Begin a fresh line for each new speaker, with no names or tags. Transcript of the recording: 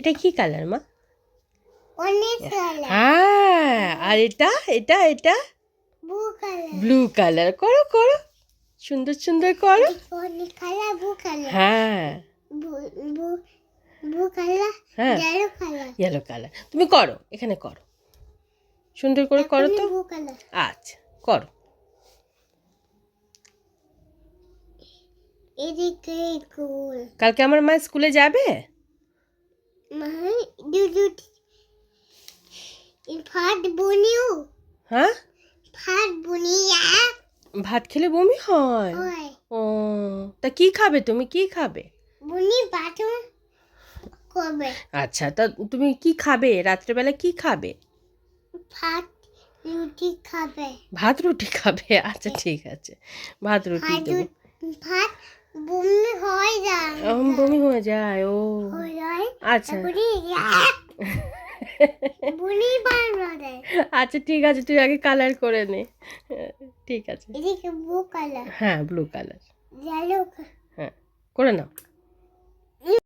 এটা কি কালার মা? হ্যাঁ আর এটা? এটা এটা?
ব্লু কালার
করো করো। সুন্দর সুন্দর করো। হ্যাঁ। হ্যাঁ।
ইয়েলো কালার
তুমি করো এখানে করো। সুন্দর করে করো তো? আচ্ছা করো। কালকে আমার মা স্কুলে যাবে?
ভাত বনিও
হ্যাঁ
ভাত বনিয়া
ভাত খেলে বমি হয়? ও তা কি খাবে তুমি? কি খাবে?
বনি বাথরুম করবে।
আচ্ছা তা তুমি কি খাবে? রাত্রেবেলা কি খাবে?
ভাত রুটি খাবে।
ভাত রুটি খাবে? আচ্ছা ঠিক আছে। ভাত রুটি
ভাত ভাত বমি হয় যায়।
বমি হয়ে যায় ও।
হয়ে
আচ্ছা। আচ্ছা ঠিক আছে তুই আগে কালার করে নে। ঠিক আছে। হ্যাঁ ব্লু কালার হ্যাঁ করে নাও।